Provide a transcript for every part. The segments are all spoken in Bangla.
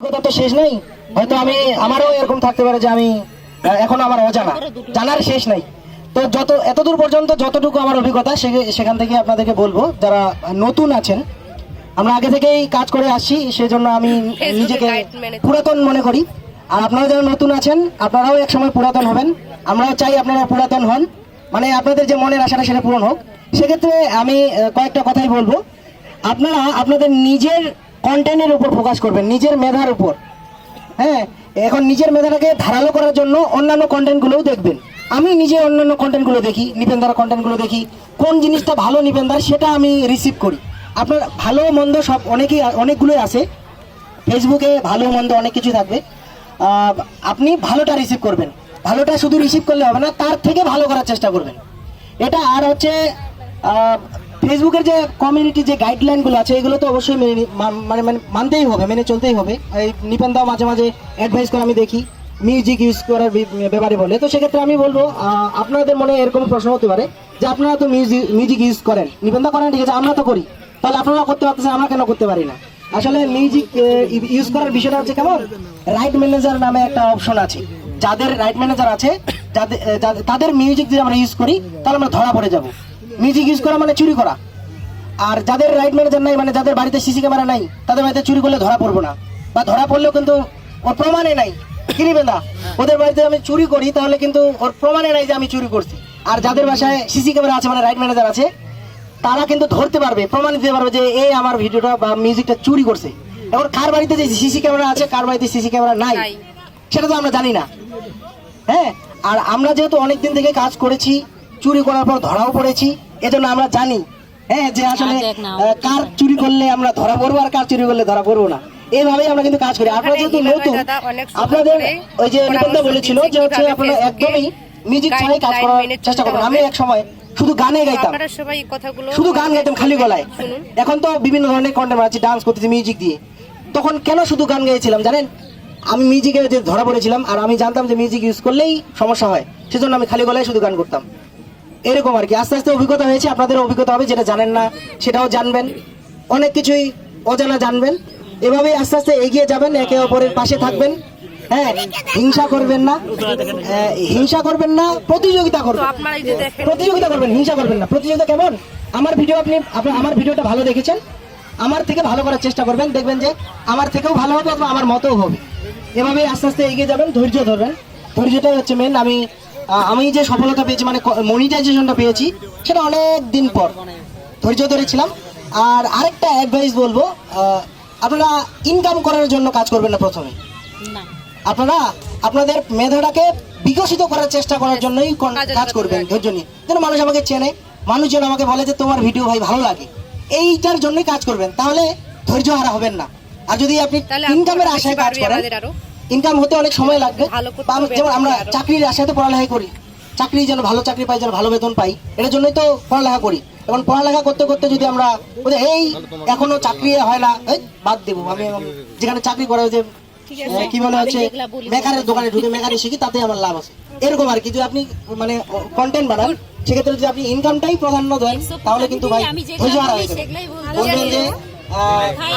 কথা তো শেষ নেই। হয়তো আমি আমারও এরকম থাকতে পারে যে আমি এখনও আমার অজানা। জানার শেষ নাই। তো যত এতদূর পর্যন্ত যতটুকু আমার অভিজ্ঞতা সেখান থেকে আপনাদেরকে বলব যারা নতুন আছেন আমরা আগে থেকেই কাজ করে আসছি সেজন্য আমি নিজেকে পুরাতন মনে করি। আর আপনারা যারা নতুন আছেন আপনারাও এক সময় পুরাতন হবেন। আমরাও চাই আপনারা পুরাতন হন। মানে আপনাদের যে মনের আশাটা সেটা পূরণ হোক। সেক্ষেত্রে আমি কয়েকটা কথাই বলব। আপনারা আপনাদের নিজের কন্টেন্টের উপর ফোকাস করবেন, নিজের মেধার উপর। হ্যাঁ এখন নিজের মেধাটাকে ধারালো করার জন্য অন্যান্য কন্টেন্টগুলোও দেখবেন। আমি নিজে অন্যান্য কন্টেন্টগুলো দেখি, নিপেন্দার কন্টেন্টগুলো দেখি, কোন জিনিসটা ভালো নিপেন্দার সেটা আমি রিসিভ করি। আপনার ভালো মন্দ সব অনেকেই, অনেকগুলোই আছে। ফেসবুকে ভালো মন্দ অনেক কিছু থাকবে। আপনি ভালোটা রিসিভ করবেন। ভালোটা শুধু রিসিভ করলে হবে না, তার থেকে ভালো করার চেষ্টা করবেন। এটা আর হচ্ছে ফেসবুকের যে কমিউনিটি যে গাইডলাইনগুলো আছে, এগুলো তো অবশ্যই মেনে মানে মানে মানতেই হবে, মেনে চলতেই হবে। এই নিপেন্দাও মাঝে মাঝে অ্যাডভাইস করে আমি দেখি মিউজিক ইউজ করার ব্যাপারে বলে। তো সেক্ষেত্রে আমি বলব আপনাদের মনে এরকম প্রশ্ন হতে পারে যে আপনারা তো মিউজিক মিউজিক ইউজ করেন। নিপেন্দা করেন, ঠিক আছে, আমরা তো করি। তাহলে আপনারা করতে পারতেছেন, আমরা কেন করতে পারি না? আসলে মিউজিক ইউজ করার বিষয়টা হচ্ছে কেমন? রাইট ম্যানেজার নামে একটা অপশন আছে। যাদের রাইট ম্যানেজার আছে যাদের, তাদের মিউজিক যদি আমরা ইউজ করি, তাহলে আমরা ধরা পড়ে যাব। মিউজিক ইউজ করা মানে চুরি করা। আর যাদের রাইট ম্যানেজার নাই মানে যাদের বাড়িতে সিসি ক্যামেরা নাই তাদের বাড়িতে চুরি করলে ধরা পড়ব না। বা ধরা পড়লেও কিন্তু ওর প্রমাণে নাই। কি নিবেন না ওদের বাড়িতে আমি চুরি করি তাহলে কিন্তু ওর প্রমাণে নাই যে আমি চুরি করছি। আর যাদের বাসায় সিসি ক্যামেরা আছে মানে রাইট ম্যানেজার আছে তারা কিন্তু ধরতে পারবে প্রমাণ দিতে পারবে যে এই আমার ভিডিওটা বা মিউজিকটা চুরি করছে। এখন কার বাড়িতে যে সিসি ক্যামেরা আছে কার বাড়িতে সিসি ক্যামেরা নাই নাই। সেটা তো আমরা জানি না। হ্যাঁ? আর আমরা যেহেতু অনেক দিন থেকে কাজ করেছি চুরি করার পর ধরাও পড়েছি এজন্য আমরা জানি হ্যাঁ যে আসলে কার চুরি করলে আমরা ধরা পড়ব আর কার চুরি করলে ধরা পড়ব না। এইভাবেই আমরা কিন্তু কাজ করি। আপনারা যেহেতু নতুন আপনাদের ওই যে নিবন্ধ বলেছিল যে হচ্ছে আপনারা একদমই মিউজিক ছাড়াই কাজ করার চেষ্টা করবেন। আমি এক সময় শুধু গানে গাইতাম। আপনারা সবাই এই কথাগুলো শুধু গান গাইতাম খালি গলায়। এখন তো বিভিন্ন ধরনের কন্টেন্ট আছে ডান্স করতেছি মিউজিক দিয়ে। তখন কেন শুধু গান গাইছিলাম জানেন? আমি মিউজিকে যে ধরা পড়েছিলাম আর আমি জানতাম যে মিউজিক ইউজ করলেই সমস্যা হয়। সেজন্য আমি খালি গলায় শুধু গান করতাম। এরকম আর কি। আস্তে আস্তে অভিজ্ঞতা হয়েছে আপনাদের অভিজ্ঞতা হবে যেটা জানেন না সেটাও জানবেন। অনেক কিছুই অজানা জানবেন। এভাবেই আস্তে আস্তে এগিয়ে যাবেন একে অপরের পাশে থাকবেন। হ্যাঁ হিংসা করবেন না। হিংসা করবেন না প্রতিযোগিতা করবেন। প্রতিযোগিতা করবেন হিংসা করবেন না। প্রতিযোগিতা কেমন? আমার ভিডিও আপনি আমার ভিডিওটা ভালো দেখেছেন। আমার থেকে ভালো করার চেষ্টা করবেন দেখবেন যে আমার থেকেও ভালো হবে অথবা আমার মতও হবে। এভাবে আস্তে আস্তে এগিয়ে যাবেন ধৈর্য ধরবেন। ধৈর্যটাই হচ্ছে মেন আমি আমি যে সফলতা পেয়েছি মানে মনিটাইজেশনটা পেয়েছি সেটা অনেক দিন পর। ধৈর্য ধরেছিলাম। আর আরেকটা অ্যাডভাইস বলব আপনারা ইনকাম করার জন্য কাজ করবেন না প্রথমে। আপনারা আপনাদের মেধাটাকে বিকশিত করার চেষ্টা করার জন্যই কাজ করবেন ধৈর্য নিয়ে। যেন মানুষ আমাকে চেনে মানুষ যেন আমাকে বলে যে তোমার ভিডিও ভাই ভালো লাগে। এইটার জন্যই কাজ করবেন তাহলে ধৈর্য হারা হবেন না। আর যদি আপনি ইনকামের আশায় কাজ করেন। ইনকাম হতে অনেক সময় লাগবে। যেমন আমরা চাকরির আশায় তো পড়ালেখা করি। চাকরি যেন ভালো চাকরি পাই যেন ভালো বেতন পাই এটার জন্যই তো পড়ালেখা করি। এখন পড়ালেখা করতে করতে যদি আমরা এই এখনও চাকরি হয় না এই বাদ দেবো। আমি যেখানে চাকরি করা যে কি বলে হচ্ছে মেকারের দোকানে ঢুকে মেকারি শিখি তাতে আমার লাভ আছে। এরকম আর কি যদি আপনি মানে কন্টেন্ট বানান সেক্ষেত্রে যদি আপনি ইনকামটাই প্রাধান্য দেন তাহলে কিন্তু ভাই ধৈর্য হারা হয়ে যাবে। বলবেন যে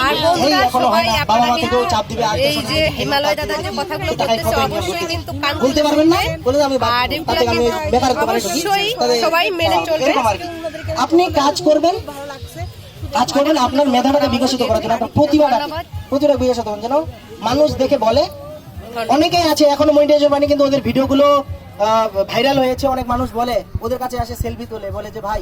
আর বন্ধুরা সবাই না বাবা মা আপনারা থেকেও চাপ দিবে আর এই যে হিমালয় দাদা যে কথাগুলো বলতেছে অবশ্যই কিন্তু কান বলতে পারবেন না? বলে আমি আর এগুলো কিন্তু বেকারের দোকানে ঢুকি। অবশ্যই সবাই মেনে চলবে। এরকম আর কি। আপনি কাজ করবেন কাজ করবেন আপনার মেধাটাকে বিকশিত করার জন্য আপনার ধন্যবাদ। প্রতিভা বিকশিত করার জন্য। মানুষ দেখে বলে। অনেকেই আছে এখনও মনিটাইজেশন মানে কিন্তু ওদের ভিডিওগুলো ভাইরাল হয়েছে। অনেক মানুষ বলে ওদের কাছে আসে সেলফি তোলে বলে যে ভাই